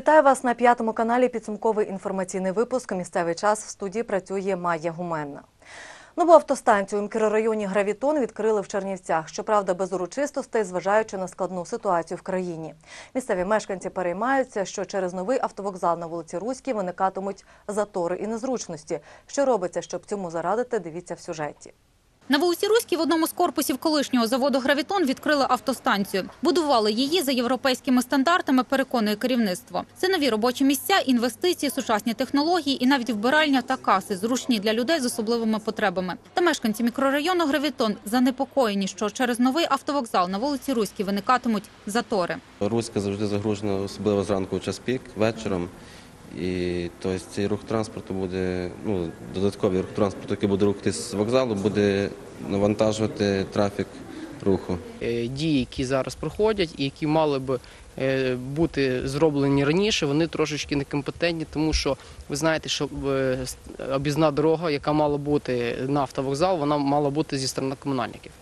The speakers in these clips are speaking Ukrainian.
Вітаю вас на п'ятому каналі. Підсумковий інформаційний випуск. Місцевий час в студії працює Майя Гуменна. Нову автостанцію у мікрорайоні Гравітон відкрили в Чернівцях. Щоправда, без урочистостей, зважаючи на складну ситуацію в країні. Місцеві мешканці переймаються, що через новий автовокзал на вулиці Руській виникатимуть затори і незручності. Що робиться, щоб цьому зарадити, дивіться в сюжеті. На вулиці Руській в одному з корпусів колишнього заводу Гравітон відкрили автостанцію. Будували її за європейськими стандартами, переконує керівництво. Це нові робочі місця, інвестиції, сучасні технології і навіть вбиральня та каси зручні для людей з особливими потребами. Та мешканці мікрорайону Гравітон занепокоєні, що через новий автовокзал на вулиці Руській виникатимуть затори. Руська завжди загружена, особливо зранку в час пік, вечором. І тобто, цей рух транспорту буде, ну, додатковий рух транспорту, який буде рухатись з вокзалу, буде навантажувати трафік руху. Е, дії, які зараз проходять і які мали би е, бути зроблені раніше, вони трошечки некомпетентні, тому що ви знаєте, що е, об'їзна дорога, яка мала бути на автовокзал, вона мала бути зі сторони комунальників.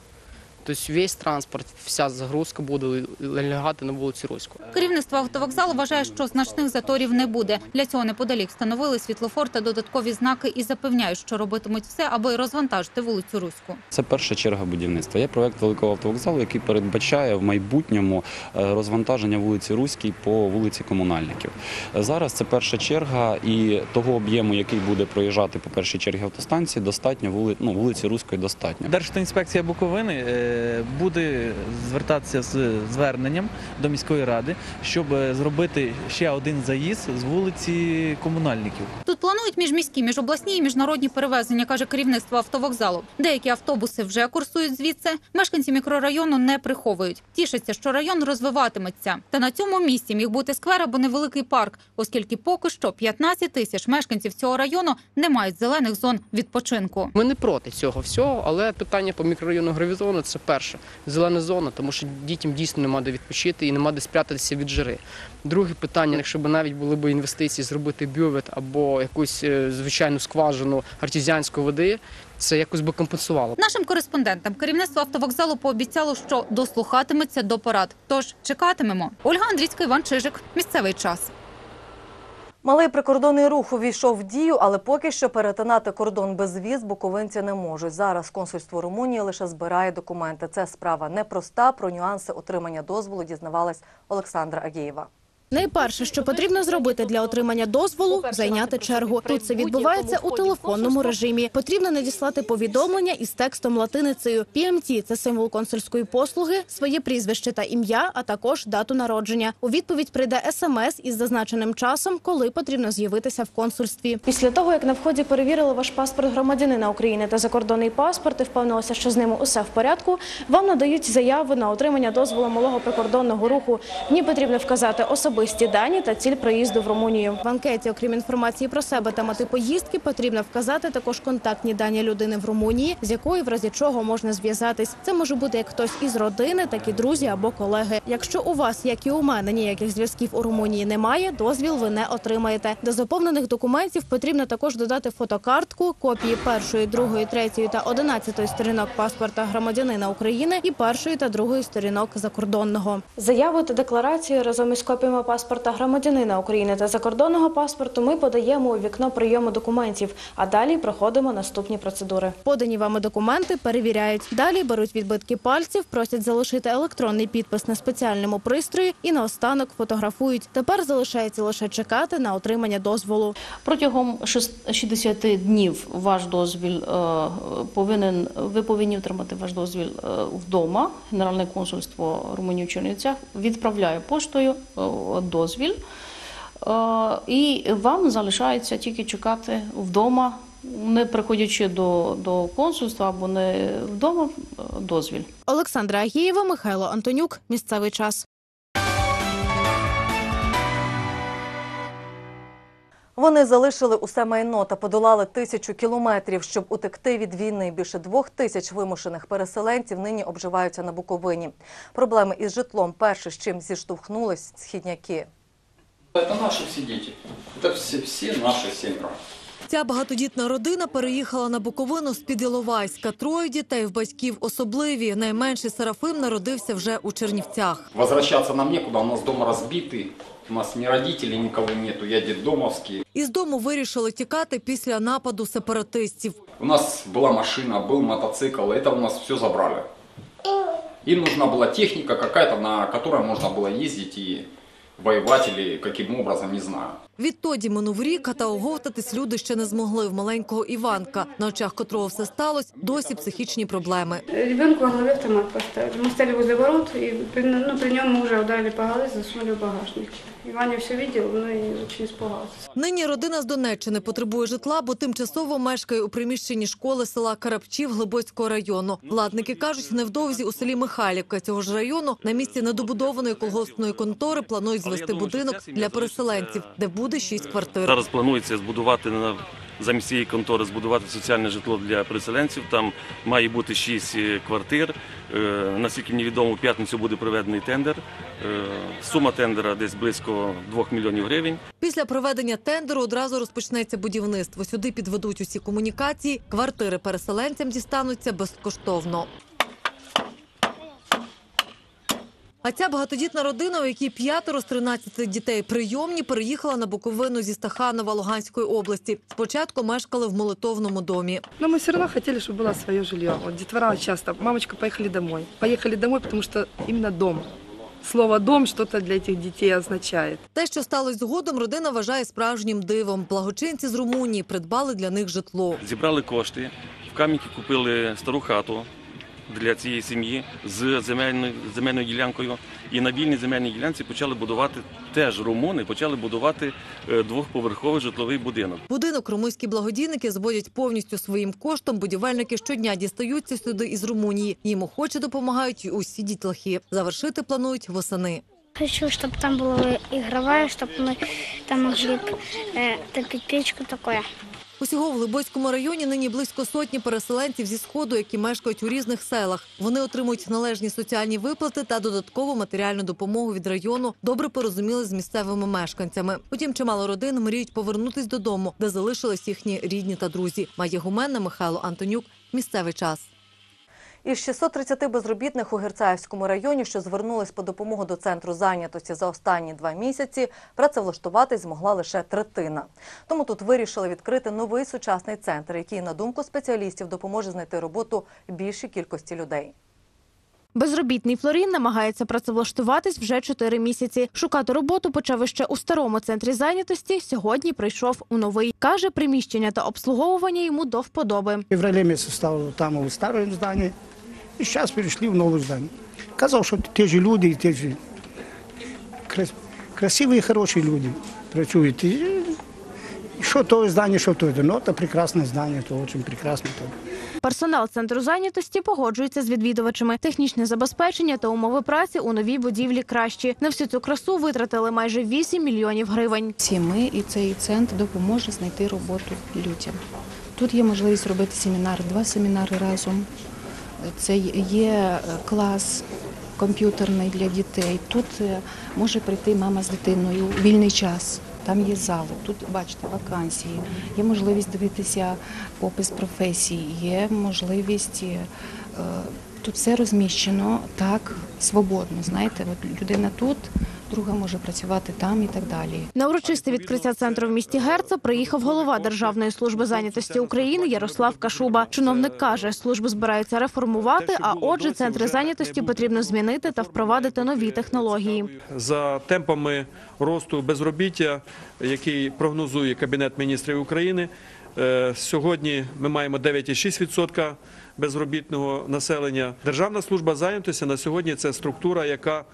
Тобто весь транспорт, вся загрузка буде лягати на вулиці Руську. Керівництво автовокзалу вважає, що значних заторів не буде. Для цього неподалік встановили світлофор та додаткові знаки і запевняють, що робитимуть все, аби розвантажити вулицю Руську. Це перша черга будівництва. Є проект великого автовокзалу, який передбачає в майбутньому е, розвантаження вулиці Руській по вулиці Комунальників. Зараз це перша черга, і того об'єму, який буде проїжджати по першій черзі автостанції, достатньо вули... ну, вулиці Руської достатньо. Державтоінспекція Буковини е, буде звертатися з зверненням до міської ради, щоб е, зробити ще один заїзд з вулиці комунальників. Тут планують міжміські, міжобласні і міжнародні перевезення, каже керівництво автовокзалу. Деякі автобуси вже курсують звідси. Мешканці мікрорайону не приховують. Тішаться, що район розвиватиметься. Та на цьому місці міг бути сквер або невеликий парк, оскільки поки що 15 тисяч мешканців цього району не мають зелених зон відпочинку. Ми не проти цього всього, але питання по мікрорайону Гравізону це перше зелена зона, тому що дітям дійсно нема де відпочити і нема де спрятатися від жари. Друге питання, якщо б навіть були б інвестиції зробити бювет або якусь е, звичайну скважину артезіанської води, це якось би компенсувало. Нашим кореспондентам керівництво автовокзалу пообіцяло, що дослухатиметься до порад. Тож чекатимемо. Ольга Андрійська, Іван Чижик. Місцевий час. Малий прикордонний рух увійшов в дію, але поки що перетинати кордон без віз буковинці не можуть. Зараз консульство Румунії лише збирає документи. Це справа непроста. Про нюанси отримання дозволу дізнавалась Олександра Агієва. Найперше, що потрібно зробити для отримання дозволу, зайняти чергу. Тут це відбувається у телефонному режимі. Потрібно надіслати повідомлення із текстом латиницею. PMT – це символ консульської послуги, своє прізвище та ім'я, а також дату народження. У відповідь прийде смс із зазначеним часом, коли потрібно з'явитися в консульстві. Після того, як на вході перевірили ваш паспорт громадянина України та закордонний паспорт і впевнилися, що з ними усе в порядку, вам надають заяву на отримання дозволу малого прикордонного руху. Ній потрібно вказати особисті дані та ціль проїзду в Румунію. В анкеті, окрім інформації про себе та мети поїздки, потрібно вказати також контактні дані людини в Румунії, з якою в разі чого можна зв'язатись. Це може бути як хтось із родини, так і друзі або колеги. Якщо у вас, як і у мене, ніяких зв'язків у Румунії немає, дозвіл ви не отримаєте. До заповнених документів потрібно також додати фотокартку, копії першої, другої, третьої та одинадцятої сторінок паспорта громадянина України і першої та другої сторінок закордонного. Заяву та декларацію разом із копіями паспорта громадянина України та закордонного паспорту ми подаємо у вікно прийому документів, а далі проходимо наступні процедури. Подані вами документи перевіряють. Далі беруть відбитки пальців, просять залишити електронний підпис на спеціальному пристрої і наостанок фотографують. Тепер залишається лише чекати на отримання дозволу. Протягом шест- 60 днів ваш дозвіл е, повинен ви повинні отримати ваш дозвіл е, вдома. Генеральне консульство Румунії в Чернівцях відправляє поштою е, дозвіл, Е, і вам залишається тільки чекати вдома, не приходячи до, до консульства або не вдома е, дозвіл. Олександра Агієва, Михайло Антонюк. Місцевий час. Вони залишили усе майно та подолали тисячу кілометрів, щоб утекти від війни. Більше двох тисяч вимушених переселенців нині обживаються на Буковині. Проблеми із житлом перше, з чим зіштовхнулись східняки. Це наші всі діти, це всі, все наши семеро. Ця багатодітна родина переїхала на Буковину з-під Іловайська. Троє дітей в батьків особливі. Найменший Серафим народився вже у Чернівцях. Возвращаться нам некуда, у нас дома разбитый. У нас ни родителей никого нету, я детдомовский. Із дому вирішили тікати після нападу сепаратистів. У нас была машина, был мотоцикл, это у нас все забрали. Им нужна была техника какая-то, на которой можно было ездить и воевать или каким образом, не знаю. Відтоді минув рік, та оговтатись люди ще не змогли в маленького Іванка, на очах котрого все сталося, досі психічні проблеми. Ребенку во голове автомат поставили. Ми стали возле ворот, і при, ну, при ньому вже уже ударили по голове, засунули в багажник. Ваня все видел, ну и очень испугался. Нині родина з Донеччини потребує житла, бо тимчасово мешкає у приміщенні школи села Карапчів Глибоцького району. Владники кажуть, невдовзі у селі Михайлівка цього ж району на місці недобудованої колгоспної контори планують звести будинок для переселенців, де буде шість квартир. Зараз планується збудувати на замість цієї контори збудувати соціальне житло для переселенців. Там має бути шість е, квартир. Е, Наскільки мені відомо, в п'ятницю буде проведений тендер. Е, Сума тендера десь близько 2 мільйонів гривень. Після проведення тендеру одразу розпочнеться будівництво. Сюди підведуть усі комунікації. Квартири переселенцям дістануться безкоштовно. А ця багатодітна родина, у якій п'ятеро з 13 дітей прийомні, переїхала на Буковину зі Стаханова Луганської області. Спочатку мешкали в молитовному домі. Но мы все равно хотели, чтобы было свое жилье. Вот детвора часто, мамочка, поехали домой. Поехали домой, потому что именно дом. Слово «дом» что-то для этих детей означает. Те, що сталося згодом, родина вважає справжнім дивом. Благочинці з Румунії придбали для них житло. Зібрали кошти, в Кам'янки купили стару хату для цієї сім'ї з земельною, земельною ділянкою. І на вільній земельній ділянці почали будувати теж румуни, почали будувати е, двохповерховий житловий будинок. Будинок румунські благодійники зводять повністю своїм коштом. Будівельники щодня дістаються сюди із Румунії. Їм охоче допомагають і усі дітлахи. Завершити планують восени. Хочу, чтобы там была игровая, чтобы мы там могли э, топить печку такое. Усього в Глибоцькому районі нині близько сотні переселенців зі сходу, які мешкають у різних селах. Вони отримують належні соціальні виплати та додаткову матеріальну допомогу від району. Добре порозуміли з місцевими мешканцями. Утім, чимало родин мріють повернутись додому, де залишились їхні рідні та друзі. Має гуменна Михайло Антонюк. Місцевий час. Із 630 безробітних у Герцаївському районі, що звернулись по допомогу до центру зайнятості за останні два місяці, працевлаштуватись змогла лише третина. Тому тут вирішили відкрити новий сучасний центр, який, на думку спеціалістів, допоможе знайти роботу більшій кількості людей. Безробітний Флорін намагається працевлаштуватись вже чотири місяці. Шукати роботу почав іще у старому центрі зайнятості. Сьогодні прийшов у новий. Каже, приміщення та обслуговування йому до вподоби. В феврале месяце там в старом здании, и сейчас перешли в новое здание. Казалось, что те же люди, те же крас- красивые, хорошие люди працюют. И, и что то здание, что то это. Но это прекрасное здание, это очень прекрасно. То. Персонал центру зайнятості погоджується з відвідувачами. Технічне забезпечення та умови праці у новій будівлі кращі. На всю цю красу витратили майже 8 мільйонів гривень. Всі ми і цей центр допоможе знайти роботу людям. Тут є можливість робити семінари, два семінари разом. Це є е, клас комп'ютерний для дітей. Тут е, може прийти мама з дитиною вільний час. Там є зали, тут бачите вакансії, є можливість дивитися опис професії, є можливість е, тут все розміщено так свободно. Знаєте, от людина тут, друга може працювати там і так далі. На урочисте відкриття центру в місті Герца приїхав голова Державної служби зайнятості України Ярослав Кашуба. Чиновник каже, службу збираються реформувати, а отже, центри зайнятості потрібно змінити та впровадити нові технології. за темпами росту безробіття, який прогнозує Кабінет міністрів України. е, Сьогодні ми маємо 9,6% безробітного населення. Державна служба зайнятості на сьогодні це структура, яка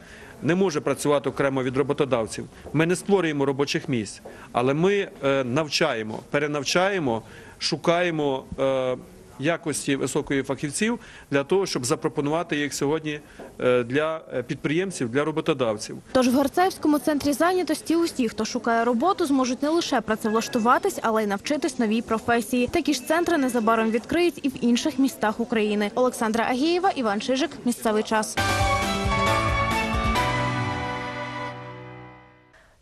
не може працювати окремо від роботодавців. Ми не створюємо робочих місць, але ми е, навчаємо, перенавчаємо, шукаємо е, якості високої фахівців для того, щоб запропонувати їх сьогодні е, для е, підприємців, для роботодавців. Тож в Гарцевському центрі зайнятості усі, хто шукає роботу, зможуть не лише працевлаштуватись, але й навчитись новій професії. Такі ж центри незабаром відкриють і в інших містах України. Олександра Агієва, Іван Шижик. Місцевий час.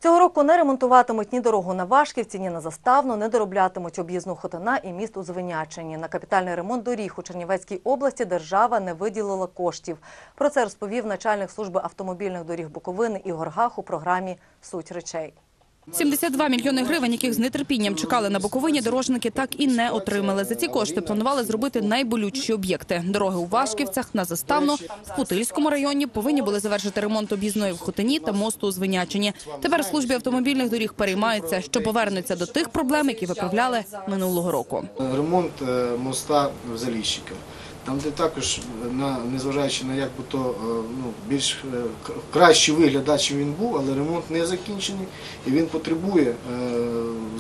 Цього року не ремонтуватимуть ні дорогу на Вашківці, ні на Заставну, не дороблятимуть об'їзну Хотина і міст у Звинячині. На капітальний ремонт доріг у Чернівецькій області держава не виділила коштів. Про це розповів начальник служби автомобільних доріг Буковини Ігор Гах у програмі Суть речей. 72 мільйони гривень, яких з нетерпінням чекали на Буковині, дорожники так і не отримали. За ці кошти планували зробити найболючіші об'єкти. Дороги у Вашківцях, на Заставну, в Путильському районі повинні були завершити ремонт об'їзної в Хотині та мосту у Звинячині. Тепер службі автомобільних доріг переймаються, що повернуться до тих проблем, які виправляли минулого року. Ремонт е, моста в Заліщиках. Там, де також, на, незважаючи на як би то е, ну, більш е, кращий вигляд, чим він був, але ремонт не закінчений і він потребує е,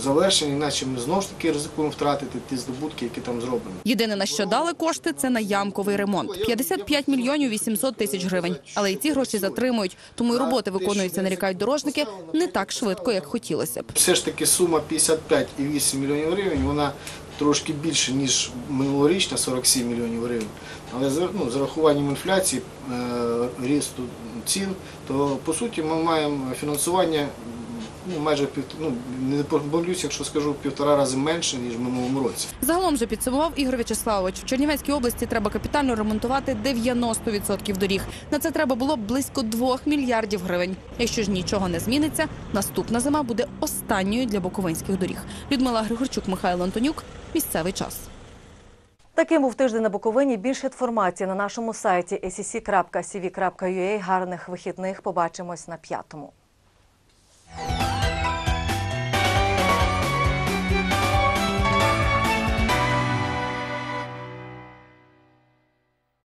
завершення, іначе ми знову ж таки ризикуємо втратити ті здобутки, які там зроблені. Єдине на що дали кошти, це на ямковий ремонт 55 мільйонів 800 тисяч гривень. Але і ці гроші затримують, тому і роботи виконуються, нарікають дорожники, не так швидко, як хотілося б. Все ж таки сума 55,8 мільйонів гривень, вона трошки більше, ніж минулорічна 47 мільйонів гривень. Але ну, з урахуванням інфляції, е, рісту цін, то по суті ми маємо фінансування ну, майже пів, ну, не помилюсь, якщо скажу півтора рази менше, ніж в минулому році. Загалом же підсумував Ігор В'ячеславович. В Чернівецькій області треба капітально ремонтувати 90% доріг. На це треба було близько 2 мільярдів гривень. Якщо ж нічого не зміниться, наступна зима буде останньою для буковинських доріг. Людмила Григорчук, Михайло Антонюк місцевий час. Таким був тиждень на Буковині. Більше інформації на нашому сайті scc.cv.ua. Гарних вихідних побачимось на п'ятому.